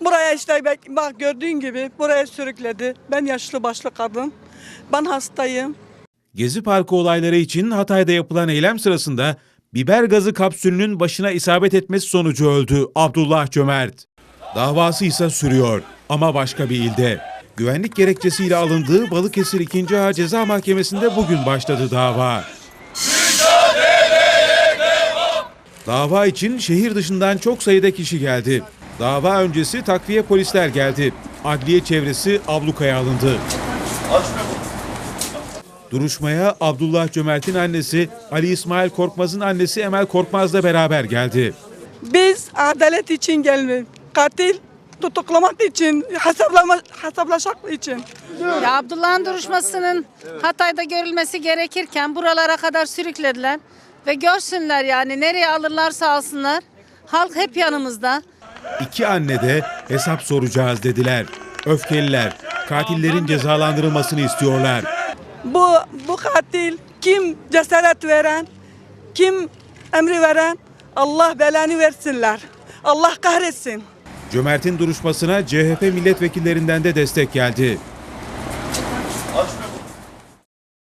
Buraya işte bak, bak gördüğün gibi buraya sürükledi. Ben yaşlı başlı kadın. Ben hastayım. Gezi Parkı olayları için Hatay'da yapılan eylem sırasında biber gazı kapsülünün başına isabet etmesi sonucu öldü Abdullah Cömert. Davası ise sürüyor ama başka bir ilde. Güvenlik gerekçesiyle alındığı Balıkesir 2. Ağır Ceza Mahkemesi'nde bugün başladı dava. Dava için şehir dışından çok sayıda kişi geldi. Dava öncesi takviye polisler geldi. Adliye çevresi ablukaya alındı. Duruşmaya Abdullah Cömert'in annesi Ali İsmail Korkmaz'ın annesi Emel Korkmaz da beraber geldi. Biz adalet için gelmedik. Katil tutuklamak için, hesaplama, hesaplaşmak için. Ya Abdullah'ın duruşmasının Hatay'da görülmesi gerekirken buralara kadar sürüklediler. Ve görsünler yani nereye alırlarsa alsınlar. Halk hep yanımızda. İki anne de hesap soracağız dediler. Öfkeliler katillerin cezalandırılmasını istiyorlar. Bu, bu katil kim cesaret veren, kim emri veren Allah belanı versinler. Allah kahretsin. Cömert'in duruşmasına CHP milletvekillerinden de destek geldi.